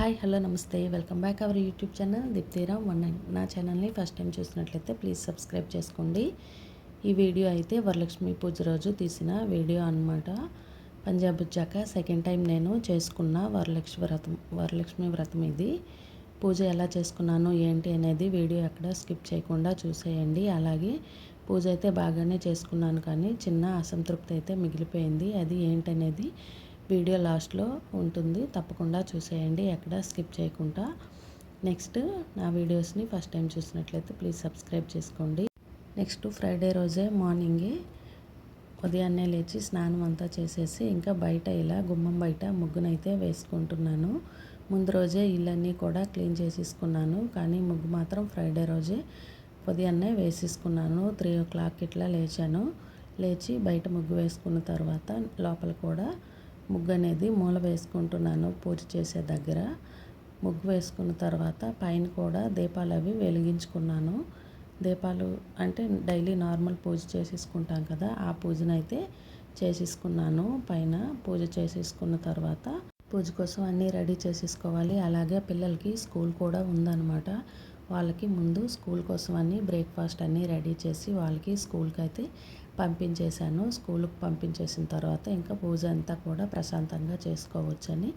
Hi hello namaste. Welcome back our YouTube channel Deeptiram one nine నా ఛానల్ని first time చూసినట్లయితే please subscribe చేసుకోండి. ఈ వీడియో అయితే వరలక్ష్మి పూజ రోజు తీసిన వీడియో అనమాట పంజాబ్ వచ్చాక సెకండ్ టైం నేను చేసుకున్న వరలక్ష్మి వ్రతం వరలక్ష్మి వ్రతం ఇది. పూజ ఎలా చేసుకున్నాను ఏంటి అనేది వీడియో ఎక్కడ స్కిప్ చేయకుండా చూసేయండి. అలాగే పూజ అయితే బాగానే చేసుకున్నాను కానీ చిన్న అసంతృప్తి అయితే మిగిలిపోయింది. అది ఏంటనేది వీడియో లాస్ట్లో ఉంటుంది. తప్పకుండా చూసేయండి. ఎక్కడ స్కిప్ చేయకుండా. నెక్స్ట్ నా వీడియోస్ని ఫస్ట్ టైం చూసినట్లయితే ప్లీజ్ సబ్స్క్రైబ్ చేసుకోండి. నెక్స్ట్ ఫ్రైడే రోజే మార్నింగే ఉదయాన్నే లేచి స్నానం అంతా చేసేసి ఇంకా బయట ఇలా గుమ్మం బయట ముగ్గునైతే వేసుకుంటున్నాను. ముందు రోజే ఇళ్ళన్నీ కూడా క్లీన్ చేసేసుకున్నాను. కానీ ముగ్గు మాత్రం ఫ్రైడే రోజే ఉదయాన్నే వేసేసుకున్నాను. త్రీ ఓ క్లాక్ ఇట్లా లేచాను. లేచి బయట ముగ్గు వేసుకున్న తర్వాత లోపల కూడా ముగ్గు అనేది మూల వేసుకుంటున్నాను పూజ చేసే దగ్గర. ముగ్గు వేసుకున్న తర్వాత పైన కూడా దీపాలు అవి వెలిగించుకున్నాను. దీపాలు అంటే డైలీ నార్మల్ పూజ చేసేసుకుంటాం కదా ఆ పూజనైతే చేసేసుకున్నాను. పైన పూజ చేసేసుకున్న తర్వాత పూజ కోసం అన్నీ రెడీ చేసేసుకోవాలి. అలాగే పిల్లలకి స్కూల్ కూడా ఉందన్నమాట. వాళ్ళకి ముందు స్కూల్ కోసం అన్నీ బ్రేక్ఫాస్ట్ అన్నీ రెడీ చేసి వాళ్ళకి స్కూల్కి అయితే పంపించేశాను. స్కూల్కి పంపించేసిన తర్వాత ఇంకా పూజ అంతా కూడా ప్రశాంతంగా చేసుకోవచ్చని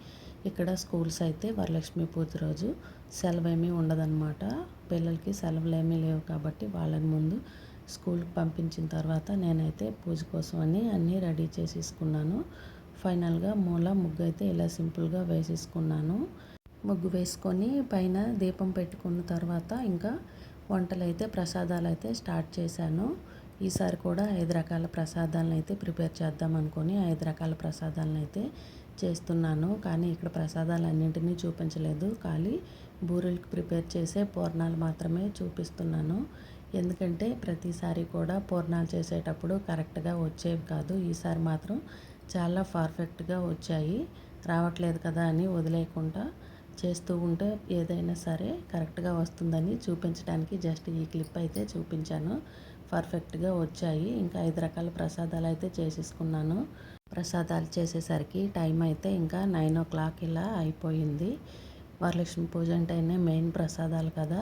ఇక్కడ స్కూల్స్ అయితే వరలక్ష్మి పూజ రోజు సెలవు ఏమీ ఉండదన్నమాట. పిల్లలకి సెలవులు ఏమీ లేవు కాబట్టి వాళ్ళని ముందు స్కూల్కి పంపించిన తర్వాత నేనైతే పూజ కోసం అని అన్నీ రెడీ చేసేసుకున్నాను. ఫైనల్గా మూల ముగ్గు అయితే ఇలా సింపుల్గా వేసేసుకున్నాను. ముగ్గు వేసుకొని పైన దీపం పెట్టుకున్న తర్వాత ఇంకా వంటలు అయితే ప్రసాదాలు అయితే స్టార్ట్ చేశాను. ఈసారి కూడా ఐదు రకాల ప్రసాదాలను అయితే ప్రిపేర్ చేద్దాం అనుకొని ఐదు రకాల ప్రసాదాలను అయితే చేస్తున్నాను. కానీ ఇక్కడ ప్రసాదాలు అన్నింటినీ చూపించలేదు. ఖాళీ బూరెలకు ప్రిపేర్ చేసే పూర్ణాలు మాత్రమే చూపిస్తున్నాను. ఎందుకంటే ప్రతిసారి కూడా పూర్ణాలు చేసేటప్పుడు కరెక్ట్గా వచ్చేవి కాదు. ఈసారి మాత్రం చాలా పర్ఫెక్ట్గా వచ్చాయి. రావట్లేదు కదా అని వదిలేయకుండా చేస్తూ ఉంటే ఏదైనా సరే కరెక్ట్గా వస్తుందని చూపించడానికి జస్ట్ ఈ క్లిప్ అయితే చూపించాను. పర్ఫెక్ట్గా వచ్చాయి. ఇంకా ఐదు రకాల ప్రసాదాలు అయితే చేసేసుకున్నాను. ప్రసాదాలు చేసేసరికి టైం అయితే ఇంకా నైన్ ఓ క్లాక్ ఇలా అయిపోయింది. వరలక్ష్మి పూజ అంటేనే మెయిన్ ప్రసాదాలు కదా.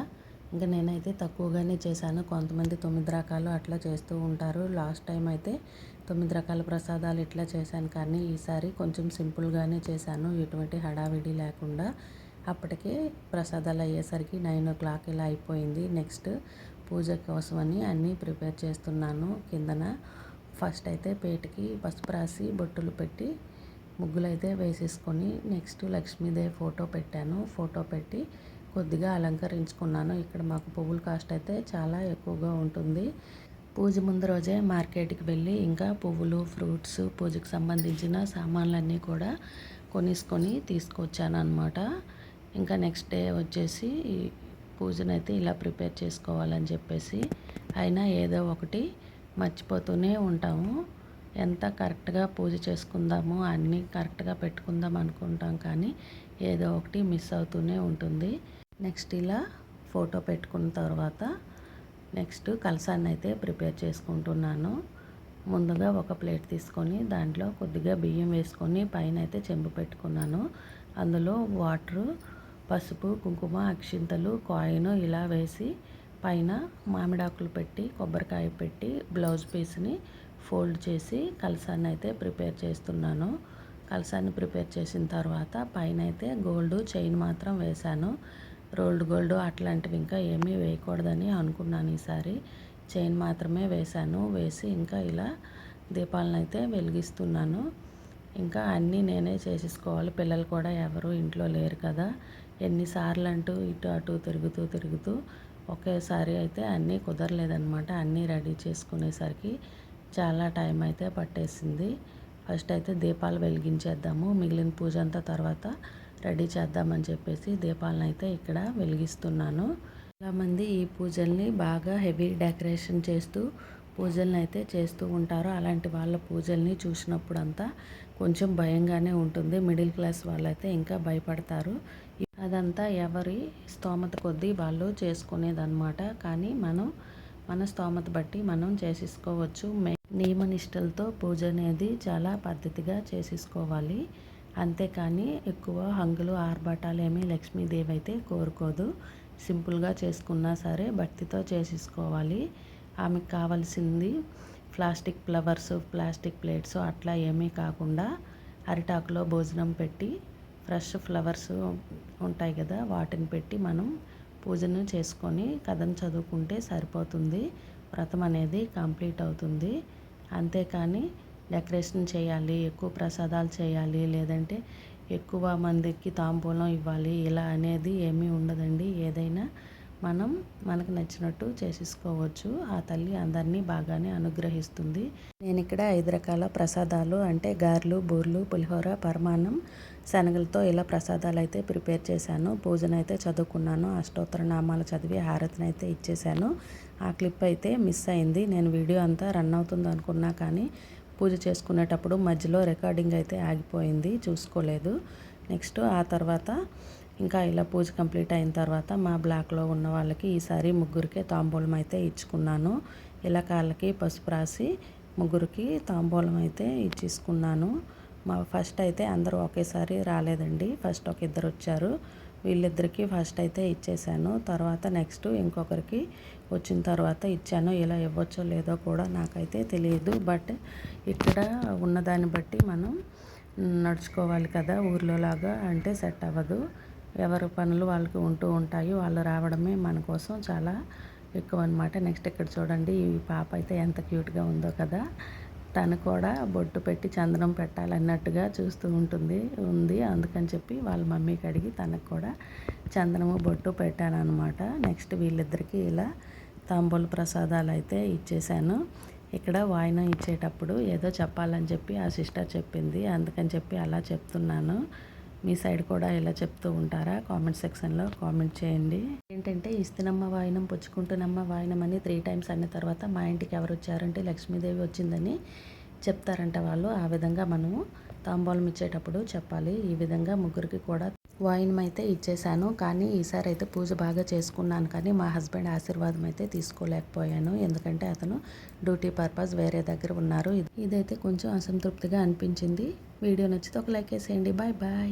ఇంకా నేనైతే తక్కువగానే చేశాను. కొంతమంది తొమ్మిది రకాలు అట్లా చేస్తూ ఉంటారు. లాస్ట్ టైం అయితే తొమ్మిది రకాల ప్రసాదాలు ఇట్లా చేశాను. కానీ ఈసారి కొంచెం సింపుల్గానే చేశాను. ఎటువంటి హడావిడి లేకుండా అప్పటికే ప్రసాదాలు అయ్యేసరికి నైన్ ఓ క్లాక్ ఇలా అయిపోయింది. నెక్స్ట్ పూజ కోసమని అన్నీ ప్రిపేర్ చేస్తున్నాను. కిందన ఫస్ట్ అయితే పేటకి పసుపు రాసి బొట్టులు పెట్టి ముగ్గులు అయితే వేసేసుకొని నెక్స్ట్ లక్ష్మీదేవి ఫోటో పెట్టాను. ఫోటో పెట్టి కొద్దిగా అలంకరించుకున్నాను. ఇక్కడ మాకు పువ్వుల కాస్ట్ అయితే చాలా ఎక్కువగా ఉంటుంది. పూజ ముందు రోజే మార్కెట్కి వెళ్ళి ఇంకా పువ్వులు ఫ్రూట్స్ పూజకు సంబంధించిన సామాన్లన్నీ కూడా కొనేసుకొని తీసుకొచ్చాను అనమాట ఇంకా నెక్స్ట్ డే వచ్చేసి పూజనైతే ఇలా ప్రిపేర్ చేసుకోవాలని చెప్పేసి అయినా ఏదో ఒకటి మర్చిపోతూనే ఉంటాము. ఎంత కరెక్ట్గా పూజ చేసుకుందాము అన్నీ కరెక్ట్గా పెట్టుకుందాం అనుకుంటాం కానీ ఏదో ఒకటి మిస్ అవుతూనే ఉంటుంది. నెక్స్ట్ ఇలా ఫోటో పెట్టుకున్న తర్వాత నెక్స్ట్ కలసాన్ని అయితే ప్రిపేర్ చేసుకుంటున్నాను. ముందుగా ఒక ప్లేట్ తీసుకొని దాంట్లో కొద్దిగా బియ్యం వేసుకొని పైన అయితే చెంబు పెట్టుకున్నాను. అందులో వాటరు పసుపు కుంకుమ అక్షింతలు కాయిన్ ఇలా వేసి పైన మామిడాకులు పెట్టి కొబ్బరికాయ పెట్టి బ్లౌజ్ పీస్ని ఫోల్డ్ చేసి కలసాన్ని అయితే ప్రిపేర్ చేస్తున్నాను. కలసాన్ని ప్రిపేర్ చేసిన తర్వాత పైన అయితే గోల్డ్ చైన్ మాత్రం వేశాను. రోల్డ్ గోల్డ్ అట్లాంటివి ఇంకా ఏమీ వేయకూడదని అనుకున్నాను ఈసారి. చైన్ మాత్రమే వేశాను. వేసి ఇంకా ఇలా దీపాలను అయితే వెలిగిస్తున్నాను. ఇంకా అన్నీ నేనే చేసేసుకోవాలి. పిల్లలు కూడా ఎవరు ఇంట్లో లేరు కదా. ఎన్నిసార్లు అంటూ ఇటు అటు తిరుగుతూ తిరుగుతూ ఒకేసారి అయితే అన్నీ కుదరలేదనమాట అన్నీ రెడీ చేసుకునేసరికి చాలా టైం అయితే పట్టేసింది. ఫస్ట్ అయితే దీపాలు వెలిగించేద్దాము. మిగిలిన పూజ అంతా తర్వాత రెడీ చేద్దామని చెప్పేసి దీపాలను అయితే ఇక్కడ వెలిగిస్తున్నాను. చాలామంది ఈ పూజల్ని బాగా హెవీ డెకరేషన్ చేస్తూ పూజలను అయితే చేస్తూ ఉంటారు. అలాంటి వాళ్ళ పూజల్ని చూసినప్పుడు అంతా కొంచెం భయంగానే ఉంటుంది. మిడిల్ క్లాస్ వాళ్ళైతే ఇంకా భయపడతారు. అదంతా ఎవరి స్తోమత కొద్దీ వాళ్ళు చేసుకునేదన్నమాట. కానీ మనం మన స్తోమత బట్టి మనం చేసేసుకోవచ్చు. నియమనిష్టలతో పూజ అనేది చాలా పద్ధతిగా చేసేసుకోవాలి. అంతేకాని ఎక్కువ హంగులు ఆర్భాటాలు ఏమీ లక్ష్మీదేవి అయితే కోరుకోదు. సింపుల్గా చేసుకున్నా సరే భక్తితో చేసేసుకోవాలి. ఆమెకు కావాల్సింది ప్లాస్టిక్ ఫ్లవర్స్ ప్లాస్టిక్ ప్లేట్స్ అట్లా ఏమీ కాకుండా అరిటాకులో భోజనం పెట్టి ఫ్రెష్ ఫ్లవర్స్ ఉంటాయి కదా వాటిని పెట్టి మనం పూజను చేసుకొని కథను చదువుకుంటే సరిపోతుంది. వ్రతం అనేది కంప్లీట్ అవుతుంది. అంతేకాని డెకరేషన్ చేయాలి ఎక్కువ ప్రసాదాలు చేయాలి లేదంటే ఎక్కువ మందికి తాంబూలం ఇవ్వాలి ఇలా అనేది ఏమీ ఉండదండి. ఏదైనా మనం మనకు నచ్చినట్టు చేసేసుకోవచ్చు. ఆ తల్లి అందరినీ బాగానే అనుగ్రహిస్తుంది. నేను ఇక్కడ ఐదు రకాల ప్రసాదాలు అంటే గారెలు బూర్లు పులిహోర పరమాన్నం శనగలతో ఇలా ప్రసాదాలు అయితే ప్రిపేర్ చేశాను. పూజను అయితే చదువుకున్నాను. అష్టోత్తర నామాలు చదివి హారతిని అయితే ఇచ్చేశాను. ఆ క్లిప్ అయితే మిస్ అయింది. నేను వీడియో అంతా రన్ అవుతుంది అనుకున్నా కానీ పూజ చేసుకునేటప్పుడు మధ్యలో రికార్డింగ్ అయితే ఆగిపోయింది. చూసుకోలేదు. నెక్స్ట్ ఆ తర్వాత ఇంకా ఇలా పూజ కంప్లీట్ అయిన తర్వాత మా బ్లాక్లో ఉన్న వాళ్ళకి ఈసారి ముగ్గురికి తాంబూలం అయితే ఇచ్చుకున్నాను. ఇలా కాళ్ళకి పసుపు రాసి ముగ్గురికి తాంబూలం అయితే ఇచ్చేసుకున్నాను. మా ఫస్ట్ అయితే అందరూ ఒకేసారి రాలేదండి. ఫస్ట్ ఒక ఇద్దరు వచ్చారు. వీళ్ళిద్దరికి ఫస్ట్ అయితే ఇచ్చేసాను. తర్వాత నెక్స్ట్ ఇంకొకరికి వచ్చిన తర్వాత ఇచ్చాను. ఇలా ఇవ్వచ్చో లేదో కూడా నాకైతే తెలియదు. బట్ ఇక్కడ ఉన్నదాన్ని బట్టి మనం నడుచుకోవాలి కదా ఊర్లోలాగా అంటే సెట్ అవ్వదు. ఎవరి పనులు వాళ్ళకి ఉంటూ ఉంటాయి వాళ్ళు రావడమే మన కోసం చాలా ఎక్కువ అనమాట నెక్స్ట్ ఇక్కడ చూడండి ఈ పాప అయితే ఎంత క్యూట్గా ఉందో కదా. తను కూడా బొట్టు పెట్టి చందనం పెట్టాలన్నట్టుగా చూస్తూ ఉంటుంది ఉంది. అందుకని చెప్పి వాళ్ళ మమ్మీకి అడిగి తనకు కూడా చందనము బొట్టు పెట్టాను అనమాట నెక్స్ట్ వీళ్ళిద్దరికీ ఇలా తాంబూల ప్రసాదాలు అయితే ఇచ్చేసాను ఇక్కడ వాయినం ఇచ్చేటప్పుడు ఏదో చెప్పాలని చెప్పి ఆ సిస్టర్ చెప్పింది. అందుకని చెప్పి అలా చెప్తున్నాను. మీ సైడ్ కూడా ఇలా చెప్తూ ఉంటారా? కామెంట్ సెక్షన్లో కామెంట్ చేయండి. ఏంటంటే ఇస్తునమ్మ వాయినం పుచ్చుకుంటున్నమ్మ వాయినం అని త్రీ టైమ్స్ అన్న తర్వాత మా ఇంటికి ఎవరు వచ్చారంటే లక్ష్మీదేవి వచ్చిందని చెప్తారంట వాళ్ళు. ఆ విధంగా మనము తాంబూలం ఇచ్చేటప్పుడు చెప్పాలి. ఈ విధంగా ముగ్గురికి కూడా వాయినం అయితే ఇచ్చేసాను. కానీ ఈసారి అయితే పూజ బాగా చేసుకున్నాను. కానీ మా హస్బెండ్ ఆశీర్వాదం అయితే తీసుకోలేకపోయాను. ఎందుకంటే అతను డ్యూటీ పర్పస్ వేరే దగ్గర ఉన్నారు. ఇదైతే కొంచెం అసంతృప్తిగా అనిపించింది. వీడియో నచ్చితే ఒక లైక్ వేసేయండి. Bye bye.